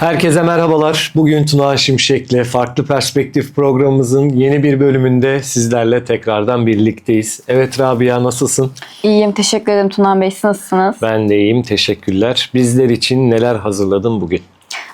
Herkese merhabalar. Bugün Tuna Şimşek'le Farklı Perspektif programımızın yeni bir bölümünde sizlerle tekrardan birlikteyiz. Evet Rabia nasılsın? İyiyim, teşekkür ederim Tunan Bey. Siz nasılsınız? Ben de iyiyim. Teşekkürler. Bizler için neler hazırladın bugün?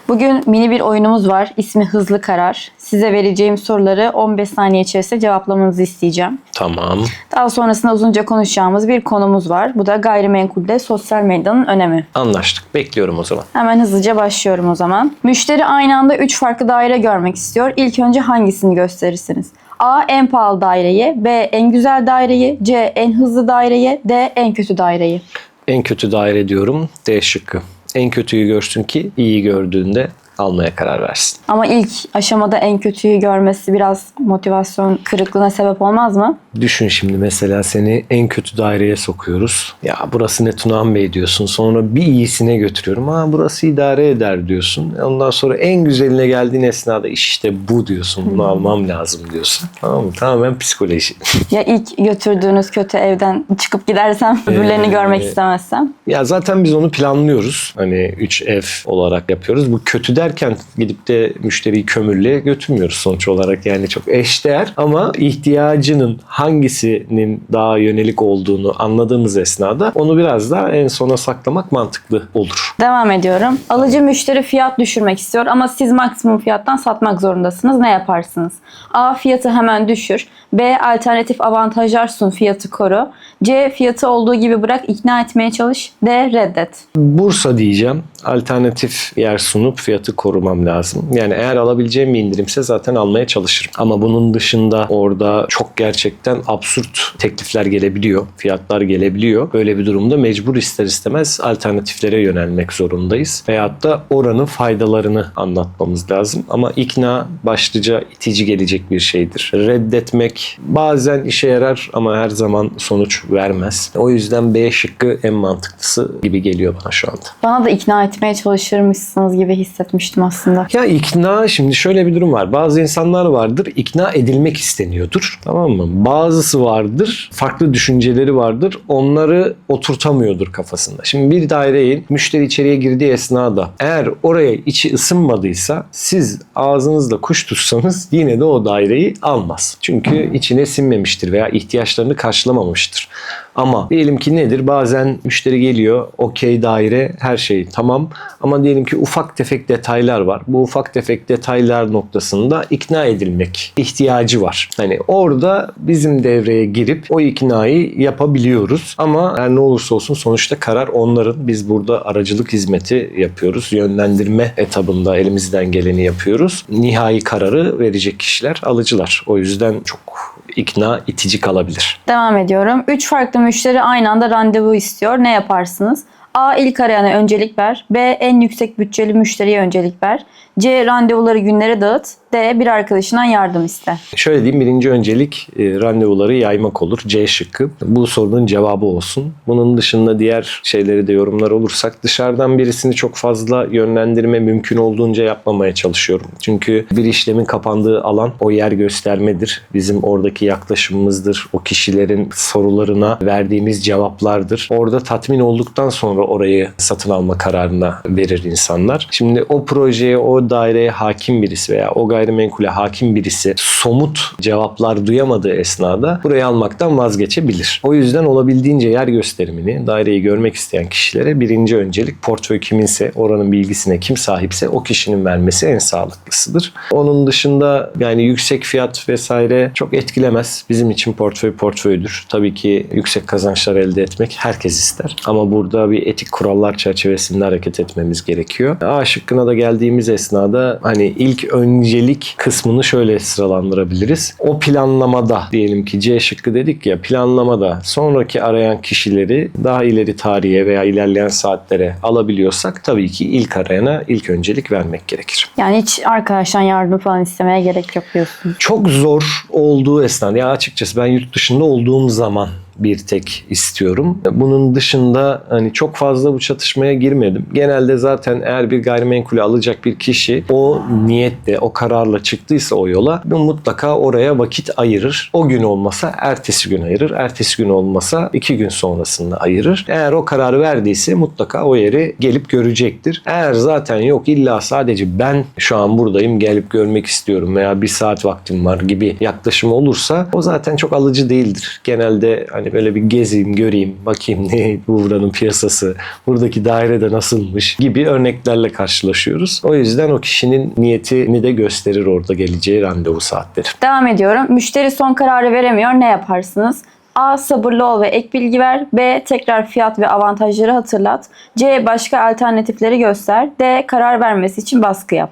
Bugün mini bir oyunumuz var. İsmi Hızlı Karar. Size vereceğim soruları 15 saniye içerisinde cevaplamanızı isteyeceğim. Tamam. Daha sonrasında uzunca konuşacağımız bir konumuz var. Bu da gayrimenkulde sosyal medyanın önemi. Anlaştık. Bekliyorum o zaman. Hemen hızlıca başlıyorum o zaman. Müşteri aynı anda 3 farklı daire görmek istiyor. İlk önce hangisini gösterirsiniz? A. En pahalı daireyi. B. En güzel daireyi. C. En hızlı daireyi. D. En kötü daireyi. En kötü daire diyorum. D şıkkı. En kötüyü görsün ki iyi gördüğünde almaya karar versin. Ama ilk aşamada en kötüyü görmesi biraz motivasyon kırıklığına sebep olmaz mı? Düşün şimdi mesela seni en kötü daireye sokuyoruz. Ya burası ne Tunan Bey diyorsun. Sonra bir iyisine götürüyorum. Ha burası idare eder diyorsun. Ondan sonra en güzeline geldiğin esnada işte bu diyorsun. Bunu almam lazım diyorsun. Tamam mı? Tamamen psikoloji. Ya ilk götürdüğünüz kötü evden çıkıp gidersem, öbürlerini Ee, görmek istemezsem. ya zaten biz onu planlıyoruz. Hani 3 ev olarak yapıyoruz. Bu kötü derken gidip de müşteriyi kömürlüğe götürmüyoruz sonuç olarak. Yani çok eşdeğer ama ihtiyacının hangisinin daha yönelik olduğunu anladığımız esnada onu biraz daha en sona saklamak mantıklı olur. Devam ediyorum. Alıcı müşteri fiyat düşürmek istiyor ama siz maksimum fiyattan satmak zorundasınız. Ne yaparsınız? A. Fiyatı hemen düşür. B. Alternatif avantajlar sun fiyatı koru. C. Fiyatı olduğu gibi bırak ikna etmeye çalış. D. Reddet. Bursa diyeceğim. Alternatif yer sunup fiyatı korumam lazım. Yani eğer alabileceğim bir indirimse zaten almaya çalışırım. Ama bunun dışında orada çok gerçekten absürt teklifler gelebiliyor. Fiyatlar gelebiliyor. Böyle bir durumda mecbur ister istemez alternatiflere yönelmek zorundayız. Veyahut da oranın faydalarını anlatmamız lazım. Ama ikna başlıca itici gelecek bir şeydir. Reddetmek bazen işe yarar ama her zaman sonuç vermez. O yüzden B şıkkı en mantıklısı gibi geliyor bana şu anda. Bana da ikna etmeye çalışırmışsınız gibi hissetmiştim aslında. Ya ikna şimdi şöyle bir durum var. Bazı insanlar vardır ikna edilmek isteniyordur. Tamam mı? Bazısı vardır farklı düşünceleri vardır. Onları oturtamıyordur kafasında. Şimdi bir daireyi müşteri içeriye girdiği esnada eğer oraya içi ısınmadıysa siz ağzınızla kuş tutsanız yine de o daireyi almaz. Çünkü içine sinmemiştir veya ihtiyaçlarını karşılamamıştır. Ama diyelim ki nedir? Bazen müşteri geliyor, okey daire, her şey tamam. Ama diyelim ki ufak tefek detaylar var. Bu ufak tefek detaylar noktasında ikna edilmek ihtiyacı var. Hani orada bizim devreye girip o iknayı yapabiliyoruz. Ama her ne olursa olsun sonuçta karar onların. Biz burada aracılık hizmeti yapıyoruz. Yönlendirme etabında elimizden geleni yapıyoruz. Nihai kararı verecek kişiler alıcılar. O yüzden çok ikna itici kalabilir. Devam ediyorum. 3 farklı müşteri aynı anda randevu istiyor. Ne yaparsınız? A. ilk arayana öncelik ver. B. En yüksek bütçeli müşteriye öncelik ver. C. Randevuları günlere dağıt. D. Bir arkadaşından yardım iste. Şöyle diyeyim birinci öncelik e, randevuları yaymak olur. C şıkkı. Bu sorunun cevabı olsun. Bunun dışında diğer şeyleri de yorumlar olursak dışarıdan birisini çok fazla yönlendirme mümkün olduğunca yapmamaya çalışıyorum. Çünkü bir işlemin kapandığı alan o yer göstermedir. Bizim oradaki yaklaşımımızdır. O kişilerin sorularına verdiğimiz cevaplardır. Orada tatmin olduktan sonra orayı satın alma kararına verir insanlar. Şimdi o projeye, o daireye hakim birisi veya o gayrimenkule hakim birisi somut cevaplar duyamadığı esnada burayı almaktan vazgeçebilir. O yüzden olabildiğince yer gösterimini, daireyi görmek isteyen kişilere birinci öncelik portföy kiminse, oranın bilgisine kim sahipse o kişinin vermesi en sağlıklısıdır. Onun dışında yani yüksek fiyat vesaire çok etkilemez. Bizim için portföy portföydür. Tabii ki yüksek kazançlar elde etmek herkes ister. Ama burada bir etik kurallar çerçevesinde hareket etmemiz gerekiyor. A şıkkına da geldiğimiz esnada hani ilk öncelik kısmını şöyle sıralandırabiliriz. O planlamada diyelim ki C şıkkı dedik ya planlamada sonraki arayan kişileri daha ileri tarihe veya ilerleyen saatlere alabiliyorsak tabii ki ilk arayana ilk öncelik vermek gerekir. Yani hiç arkadaştan yardım falan istemeye gerek yok diyorsun. Çok zor olduğu esnada ya açıkçası ben yurt dışında olduğum zaman bir tek istiyorum. Bunun dışında hani çok fazla bu çatışmaya girmedim. Genelde zaten eğer bir gayrimenkulü alacak bir kişi o niyetle, o kararla çıktıysa o yola mutlaka oraya vakit ayırır. O gün olmasa ertesi gün ayırır. Ertesi gün olmasa iki gün sonrasında ayırır. Eğer o kararı verdiyse mutlaka o yeri gelip görecektir. Eğer zaten yok illa sadece ben şu an buradayım gelip görmek istiyorum veya bir saat vaktim var gibi yaklaşım olursa o zaten çok alıcı değildir. Genelde hani böyle bir gezeyim, göreyim, bakayım ne bu buranın piyasası, buradaki dairede nasılmış gibi örneklerle karşılaşıyoruz. O yüzden o kişinin niyetini de gösterir orada geleceği randevu saatleri. Devam ediyorum. Müşteri son kararı veremiyor. Ne yaparsınız? A. Sabırlı ol ve ek bilgi ver. B. Tekrar fiyat ve avantajları hatırlat. C. Başka alternatifleri göster. D. Karar vermesi için baskı yap.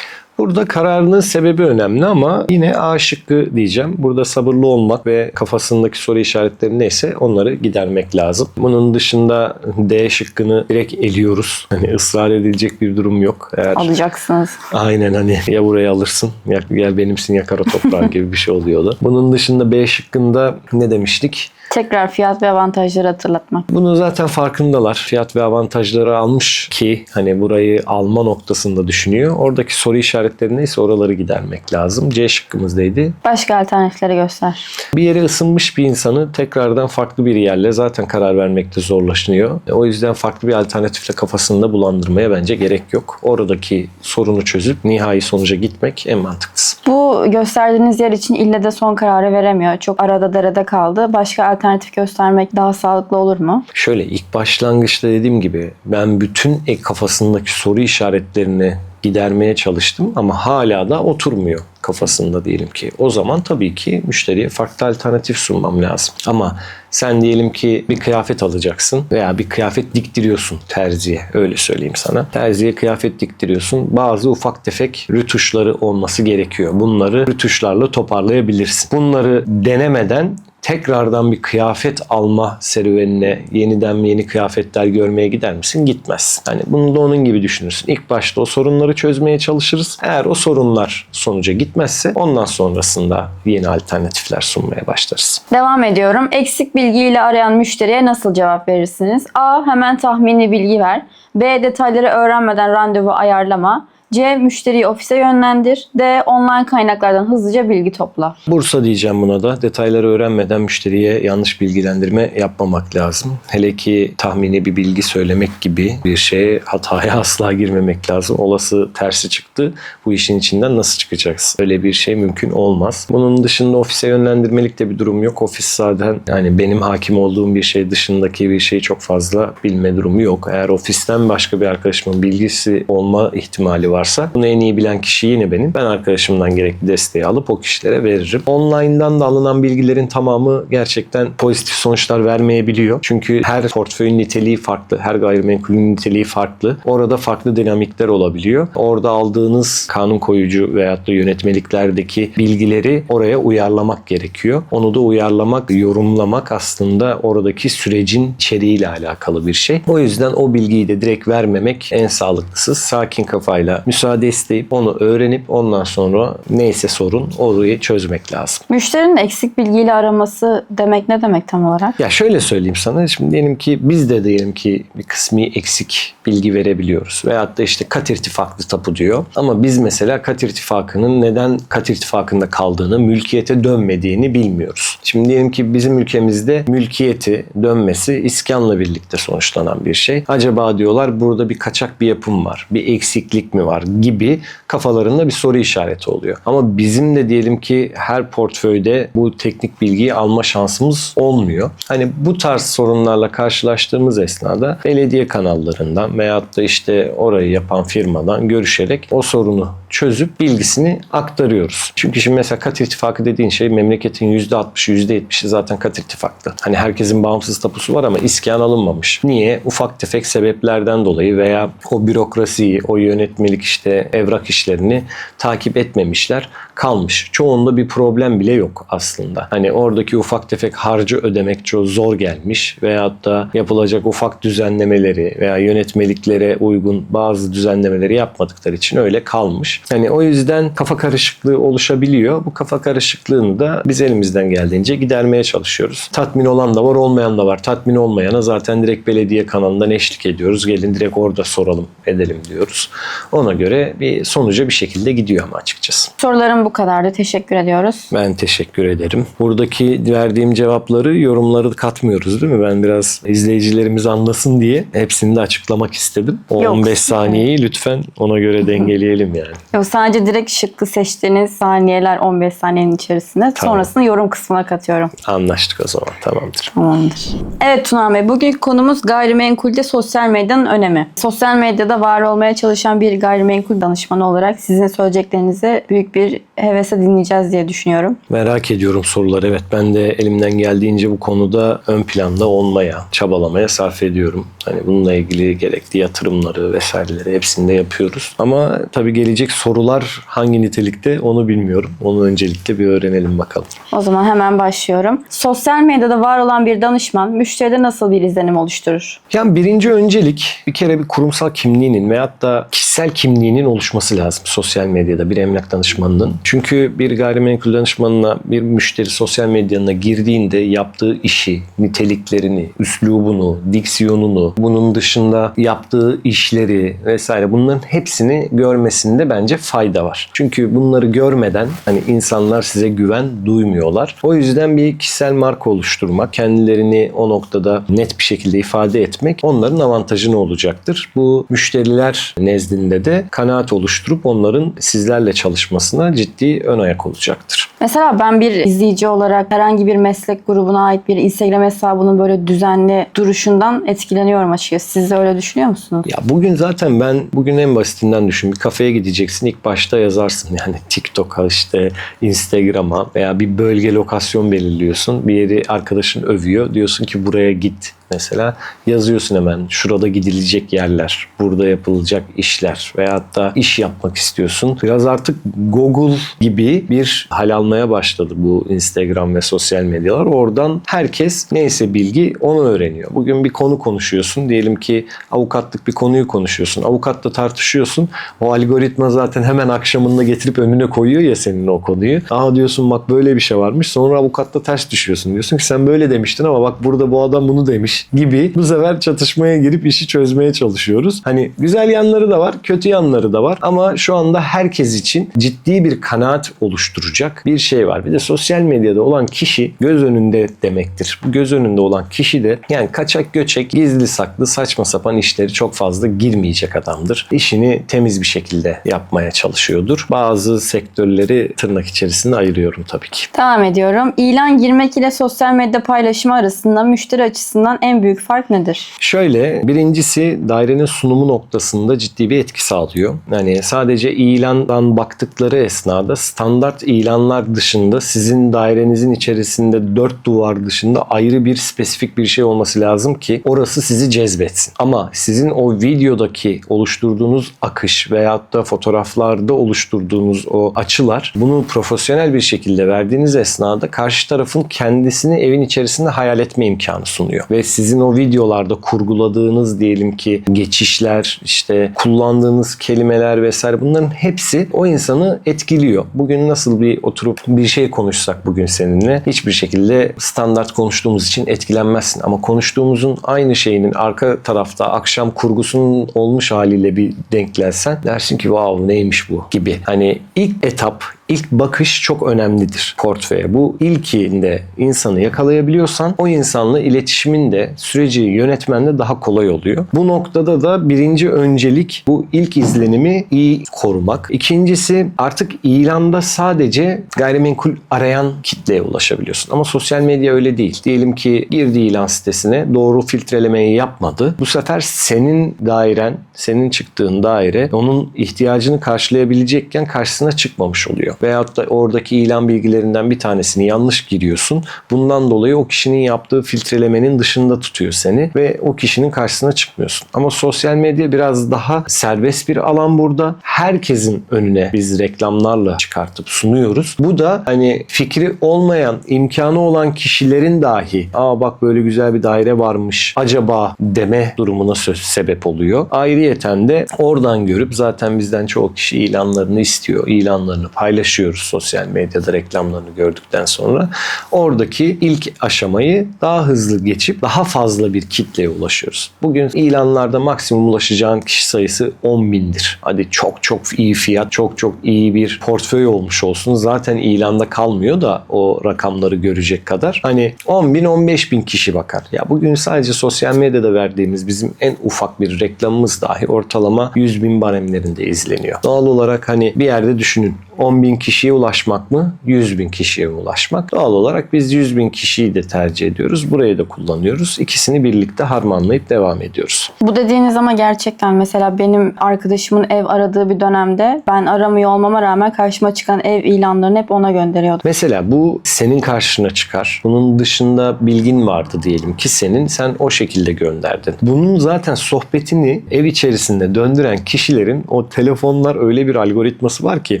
Burada kararının sebebi önemli ama yine A şıkkı diyeceğim. Burada sabırlı olmak ve kafasındaki soru işaretleri neyse onları gidermek lazım. Bunun dışında D şıkkını direkt eliyoruz. Hani ısrar edilecek bir durum yok. Eğer Alacaksınız. Aynen hani ya burayı alırsın ya gel benimsin ya kara toprağın gibi bir şey oluyordu. Bunun dışında B şıkkında ne demiştik? Tekrar fiyat ve avantajları hatırlatmak. Bunu zaten farkındalar. Fiyat ve avantajları almış ki hani burayı alma noktasında düşünüyor. Oradaki soru işaretleri neyse oraları gidermek lazım. C şıkkımızdaydı. Başka alternatifleri göster. Bir yere ısınmış bir insanı tekrardan farklı bir yerle zaten karar vermekte zorlaşıyor. O yüzden farklı bir alternatifle kafasında bulandırmaya bence gerek yok. Oradaki sorunu çözüp nihai sonuca gitmek en mantıklısı. Bu gösterdiğiniz yer için ille de son kararı veremiyor. Çok arada derede kaldı. Başka alternatif göstermek daha sağlıklı olur mu? Şöyle ilk başlangıçta dediğim gibi ben bütün ek kafasındaki soru işaretlerini gidermeye çalıştım ama hala da oturmuyor kafasında diyelim ki. O zaman tabii ki müşteriye farklı alternatif sunmam lazım. Ama sen diyelim ki bir kıyafet alacaksın veya bir kıyafet diktiriyorsun terziye öyle söyleyeyim sana. Terziye kıyafet diktiriyorsun. Bazı ufak tefek rütuşları olması gerekiyor. Bunları rütuşlarla toparlayabilirsin. Bunları denemeden tekrardan bir kıyafet alma serüvenine yeniden yeni kıyafetler görmeye gider misin? Gitmez. Hani bunu da onun gibi düşünürsün. İlk başta o sorunları çözmeye çalışırız. Eğer o sorunlar sonuca gitmezse ondan sonrasında yeni alternatifler sunmaya başlarız. Devam ediyorum. Eksik bilgiyle arayan müşteriye nasıl cevap verirsiniz? A. Hemen tahmini bilgi ver. B. Detayları öğrenmeden randevu ayarlama. C. Müşteriyi ofise yönlendir. D. Online kaynaklardan hızlıca bilgi topla. Bursa diyeceğim buna da. Detayları öğrenmeden müşteriye yanlış bilgilendirme yapmamak lazım. Hele ki tahmini bir bilgi söylemek gibi bir şeye hataya asla girmemek lazım. Olası tersi çıktı. Bu işin içinden nasıl çıkacaksın? Öyle bir şey mümkün olmaz. Bunun dışında ofise yönlendirmelik de bir durum yok. Ofis zaten yani benim hakim olduğum bir şey dışındaki bir şeyi çok fazla bilme durumu yok. Eğer ofisten başka bir arkadaşımın bilgisi olma ihtimali varsa bunu en iyi bilen kişi yine benim. Ben arkadaşımdan gerekli desteği alıp o kişilere veririm. Online'dan da alınan bilgilerin tamamı gerçekten pozitif sonuçlar vermeyebiliyor. Çünkü her portföyün niteliği farklı. Her gayrimenkulün niteliği farklı. Orada farklı dinamikler olabiliyor. Orada aldığınız kanun koyucu veyahut da yönetmeliklerdeki bilgileri oraya uyarlamak gerekiyor. Onu da uyarlamak, yorumlamak aslında oradaki sürecin içeriğiyle alakalı bir şey. O yüzden o bilgiyi de direkt vermemek en sağlıklısı. Sakin kafayla müsaade isteyip onu öğrenip ondan sonra neyse sorun orayı çözmek lazım. Müşterinin eksik bilgiyle araması demek ne demek tam olarak? Ya şöyle söyleyeyim sana. Şimdi diyelim ki biz de diyelim ki bir kısmi eksik bilgi verebiliyoruz. Veyahut da işte kat irtifaklı tapu diyor. Ama biz mesela kat irtifakının neden kat irtifakında kaldığını, mülkiyete dönmediğini bilmiyoruz. Şimdi diyelim ki bizim ülkemizde mülkiyeti dönmesi iskanla birlikte sonuçlanan bir şey. Acaba diyorlar burada bir kaçak bir yapım var. Bir eksiklik mi var gibi kafalarında bir soru işareti oluyor. Ama bizim de diyelim ki her portföyde bu teknik bilgiyi alma şansımız olmuyor. Hani bu tarz sorunlarla karşılaştığımız esnada belediye kanallarından veyahut da işte orayı yapan firmadan görüşerek o sorunu çözüp bilgisini aktarıyoruz. Çünkü şimdi mesela kat irtifakı dediğin şey memleketin %60'ı %70'i zaten kat irtifaklı. Hani herkesin bağımsız tapusu var ama iskan alınmamış. Niye? Ufak tefek sebeplerden dolayı veya o bürokrasiyi, o yönetmelik işte evrak işlerini takip etmemişler kalmış. Çoğunda bir problem bile yok aslında. Hani oradaki ufak tefek harcı ödemek çok zor gelmiş veyahut da yapılacak ufak düzenlemeleri veya yönetmeliklere uygun bazı düzenlemeleri yapmadıkları için öyle kalmış. Hani o yüzden kafa karışıklığı oluşabiliyor. Bu kafa karışıklığını da biz elimizden geldiğince gidermeye çalışıyoruz. Tatmin olan da var, olmayan da var. Tatmin olmayana zaten direkt belediye kanalından eşlik ediyoruz. Gelin direkt orada soralım, edelim diyoruz. Ona göre bir sonuca bir şekilde gidiyor ama açıkçası. Sorularım bu kadardı. Teşekkür ediyoruz. Ben teşekkür ederim. Buradaki verdiğim cevapları, yorumları katmıyoruz değil mi? Ben biraz izleyicilerimiz anlasın diye hepsini de açıklamak istedim. O Yok. 15 saniyeyi lütfen ona göre dengeleyelim yani. Yok, sadece direkt şıkkı seçtiğiniz saniyeler 15 saniyenin içerisinde. Tamam. Sonrasını yorum kısmına katıyorum. Anlaştık o zaman. Tamamdır. Tamamdır. Evet Tuna Bey, bugünkü konumuz gayrimenkulde sosyal medyanın önemi. Sosyal medyada var olmaya çalışan bir gayrimenkul danışmanı olarak sizin söyleyeceklerinizi büyük bir hevesle dinleyeceğiz diye düşünüyorum. Merak ediyorum soruları. Evet ben de elimden geldiğince bu konuda ön planda olmaya, çabalamaya sarf ediyorum. Hani bununla ilgili gerekli yatırımları vesaireleri hepsini de yapıyoruz. Ama tabii gelecek sorular hangi nitelikte onu bilmiyorum. Onu öncelikle bir öğrenelim bakalım. O zaman hemen başlıyorum. Sosyal medyada var olan bir danışman müşteride nasıl bir izlenim oluşturur? Yani birinci öncelik bir kere bir kurumsal kimliğinin veyahut da kişisel kimliğinin oluşması lazım sosyal medyada bir emlak danışmanının. Çünkü bir gayrimenkul danışmanına bir müşteri sosyal medyanına girdiğinde yaptığı işi, niteliklerini, üslubunu, diksiyonunu, bunun dışında yaptığı işleri vesaire bunların hepsini görmesinde bence fayda var. Çünkü bunları görmeden hani insanlar size güven duymuyorlar. O yüzden bir kişisel marka oluşturmak, kendilerini o noktada net bir şekilde ifade etmek onların avantajını olacaktır. Bu müşteriler nezdinde de kanaat oluşturup onların sizlerle çalışmasına ciddi ön ayak olacaktır. Mesela ben bir izleyici olarak herhangi bir meslek grubuna ait bir Instagram hesabının böyle düzenli duruşundan etkileniyorum açıkçası. Siz de öyle düşünüyor musunuz? Ya bugün zaten ben bugün en basitinden düşün. Bir kafeye gideceksin ilk başta yazarsın yani TikTok'a işte Instagram'a veya bir bölge lokasyon belirliyorsun. Bir yeri arkadaşın övüyor. Diyorsun ki buraya git mesela yazıyorsun hemen şurada gidilecek yerler, burada yapılacak işler veyahut da iş yapmak istiyorsun. Biraz artık Google gibi bir hal almaya başladı bu Instagram ve sosyal medyalar. Oradan herkes neyse bilgi onu öğreniyor. Bugün bir konu konuşuyorsun. Diyelim ki avukatlık bir konuyu konuşuyorsun. Avukatla tartışıyorsun. O algoritma zaten hemen akşamında getirip önüne koyuyor ya senin o konuyu. Aa diyorsun bak böyle bir şey varmış. Sonra avukatla ters düşüyorsun. Diyorsun ki sen böyle demiştin ama bak burada bu adam bunu demiş gibi bu sefer çatışmaya girip işi çözmeye çalışıyoruz. Hani güzel yanları da var, kötü yanları da var ama şu anda herkes için ciddi bir kanaat oluşturacak bir şey var. Bir de sosyal medyada olan kişi göz önünde demektir. Bu göz önünde olan kişi de yani kaçak göçek, gizli saklı, saçma sapan işleri çok fazla girmeyecek adamdır. İşini temiz bir şekilde yapmaya çalışıyordur. Bazı sektörleri tırnak içerisinde ayırıyorum tabii ki. Devam ediyorum. İlan girmek ile sosyal medya paylaşımı arasında müşteri açısından en büyük fark nedir? Şöyle birincisi dairenin sunumu noktasında ciddi bir etki sağlıyor. Yani sadece ilandan baktıkları esnada standart ilanlar dışında sizin dairenizin içerisinde dört duvar dışında ayrı bir spesifik bir şey olması lazım ki orası sizi cezbetsin. Ama sizin o videodaki oluşturduğunuz akış veyahut da fotoğraflarda oluşturduğunuz o açılar bunu profesyonel bir şekilde verdiğiniz esnada karşı tarafın kendisini evin içerisinde hayal etme imkanı sunuyor. Ve sizin o videolarda kurguladığınız diyelim ki geçişler, işte kullandığınız kelimeler vesaire bunların hepsi o insanı etkiliyor. Bugün nasıl bir oturup bir şey konuşsak bugün seninle hiçbir şekilde standart konuştuğumuz için etkilenmezsin. Ama konuştuğumuzun aynı şeyinin arka tarafta akşam kurgusunun olmuş haliyle bir denk gelsen dersin ki wow neymiş bu gibi. Hani ilk etap İlk bakış çok önemlidir portföye. Bu ilkinde insanı yakalayabiliyorsan o insanla iletişimin de süreci yönetmen de daha kolay oluyor. Bu noktada da birinci öncelik bu ilk izlenimi iyi korumak. İkincisi artık ilanda sadece gayrimenkul arayan kitleye ulaşabiliyorsun. Ama sosyal medya öyle değil. Diyelim ki girdi ilan sitesine doğru filtrelemeyi yapmadı. Bu sefer senin dairen, senin çıktığın daire onun ihtiyacını karşılayabilecekken karşısına çıkmamış oluyor. Veyahut da oradaki ilan bilgilerinden bir tanesini yanlış giriyorsun. Bundan dolayı o kişinin yaptığı filtrelemenin dışında tutuyor seni ve o kişinin karşısına çıkmıyorsun. Ama sosyal medya biraz daha serbest bir alan burada. Herkesin önüne biz reklamlarla çıkartıp sunuyoruz. Bu da hani fikri olmayan, imkanı olan kişilerin dahi aa bak böyle güzel bir daire varmış acaba deme durumuna söz sebep oluyor. Ayrıyeten de oradan görüp zaten bizden çoğu kişi ilanlarını istiyor. İlanlarını paylaşıyoruz sosyal medyada reklamlarını gördükten sonra. Oradaki ilk aşamayı daha hızlı geçip daha fazla bir kitleye ulaşıyoruz. Bugün ilanlarda maksimum ulaşacağın kişi sayısı 10 bindir. Hadi çok çok iyi fiyat, çok çok iyi bir portföy olmuş olsun. Zaten ilanda kalmıyor da o rakamları görecek kadar. Hani 10 bin 15 bin kişi bakar. Ya bugün sadece sosyal medyada verdiğimiz bizim en ufak bir reklamımız dahi ortalama 100 bin baremlerinde izleniyor. Doğal olarak hani bir yerde düşünün. 10 bin kişiye ulaşmak mı? 100 bin kişiye ulaşmak? Doğal olarak biz 100 bin kişiyi de tercih ediyoruz. Burayı da kullanıyoruz. İkisini birlikte harmanlayıp devam ediyoruz. Bu dediğiniz ama gerçekten mesela benim arkadaşımın ev aradığı bir dönemde ben aramıyor olmama rağmen karşıma çıkan ev ilanlarını hep ona gönderiyordum. Mesela bu senin karşına çıkar. Bunun dışında bilgin vardı diyelim ki senin sen o şekilde gönderdin. Bunun zaten sohbetini ev içerisinde döndüren kişilerin o telefonlar öyle bir algoritması var ki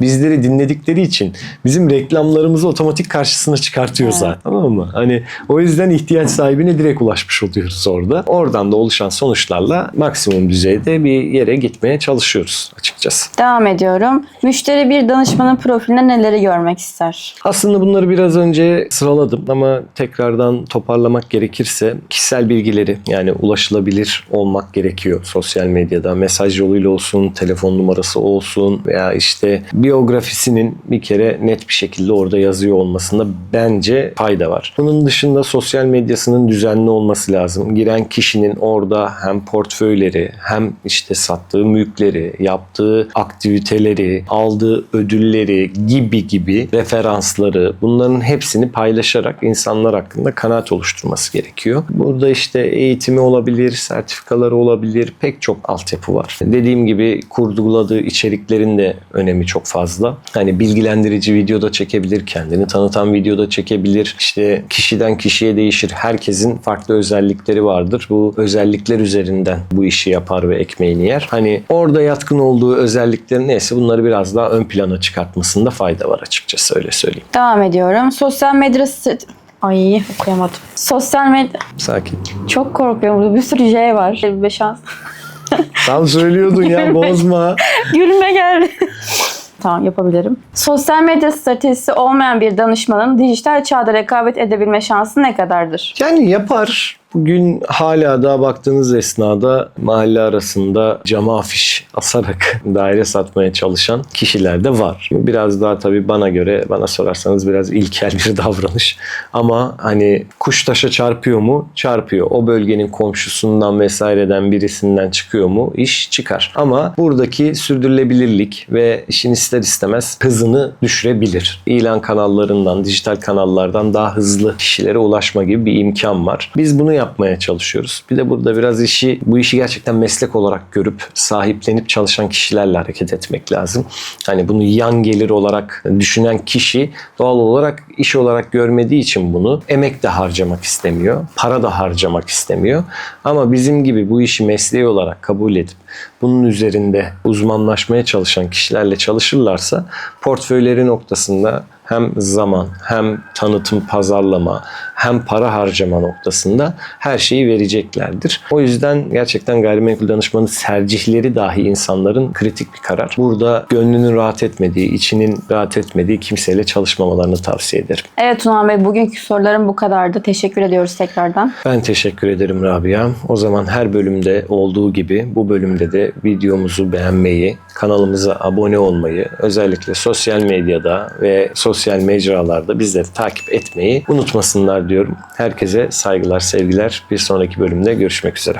bizleri dinledikleri için bizim reklamlarımızı otomatik karşısına çıkartıyor Evet. zaten. Tamam mı? Hani o yüzden ihtiyaç sahibine direkt ulaşmış oluyoruz orada. Oradan da oluşan sonuçlarla maksimum düzeyde bir yere gitmeye çalışıyoruz açıkçası. Devam ediyorum. Müşteri bir danışmanın profilinde neleri görmek ister? Aslında bunları biraz önce sıraladım ama tekrardan toparlamak gerekirse kişisel bilgileri yani ulaşılabilir olmak gerekiyor sosyal medyada. Mesaj yoluyla olsun, telefon numarası olsun veya işte biyografisinin bir kere net bir şekilde orada yazıyor olmasında bence fayda var. Bunun dışında sosyal medyasının düzenli olması lazım. Giren kişinin orada hem portföyleri hem işte sattığı mülkleri, yaptığı aktiviteleri, aldığı ödülleri gibi gibi referansları bunların hepsini paylaşarak insanlar hakkında kanaat oluşturması gerekiyor. Burada işte eğitimi olabilir, sertifikaları olabilir, pek çok altyapı var. Dediğim gibi kurguladığı içeriklerin de önemi çok fazla. Hani bilgilendirici video da çekebilir, kendini tanıtan video da çekebilir. İşte kişiden kişiye değişir. Herkesin farklı özellikleri vardır. Bu özellikler üzerinden bu işi yapar ve ekmeğini yer. Hani orada yatkın olduğu özellikleri neyse bunları biraz daha ön plana çıkartmasında fayda var açıkçası öyle söyleyeyim. Devam ediyorum. Sosyal medya... Ay okuyamadım. Sosyal medya... Sakin. Çok korkuyorum. Burada bir sürü J var. Bir şans. Tam söylüyordun ya bozma. Gülme geldi. Tamam yapabilirim. Sosyal medya stratejisi olmayan bir danışmanın dijital çağda rekabet edebilme şansı ne kadardır? Yani yapar. Bugün hala daha baktığınız esnada mahalle arasında cama afiş asarak daire satmaya çalışan kişiler de var. Biraz daha tabii bana göre bana sorarsanız biraz ilkel bir davranış. Ama hani kuş taşa çarpıyor mu? Çarpıyor. O bölgenin komşusundan vesaireden birisinden çıkıyor mu? İş çıkar. Ama buradaki sürdürülebilirlik ve işin ister istemez hızını düşürebilir. İlan kanallarından, dijital kanallardan daha hızlı kişilere ulaşma gibi bir imkan var. Biz bunu yapmaya çalışıyoruz. Bir de burada biraz işi bu işi gerçekten meslek olarak görüp sahiplenip çalışan kişilerle hareket etmek lazım. Hani bunu yan gelir olarak düşünen kişi doğal olarak iş olarak görmediği için bunu emek de harcamak istemiyor. Para da harcamak istemiyor. Ama bizim gibi bu işi mesleği olarak kabul edip bunun üzerinde uzmanlaşmaya çalışan kişilerle çalışırlarsa portföyleri noktasında hem zaman hem tanıtım pazarlama hem para harcama noktasında her şeyi vereceklerdir. O yüzden gerçekten gayrimenkul danışmanı tercihleri dahi insanların kritik bir karar. Burada gönlünün rahat etmediği, içinin rahat etmediği kimseyle çalışmamalarını tavsiye ederim. Evet Tunan Bey bugünkü sorularım bu kadardı. Teşekkür ediyoruz tekrardan. Ben teşekkür ederim Rabia. O zaman her bölümde olduğu gibi bu bölümde de videomuzu beğenmeyi, kanalımıza abone olmayı, özellikle sosyal medyada ve sosyal mecralarda bizleri takip etmeyi unutmasınlar diyorum. Herkese saygılar, sevgiler. Bir sonraki bölümde görüşmek üzere.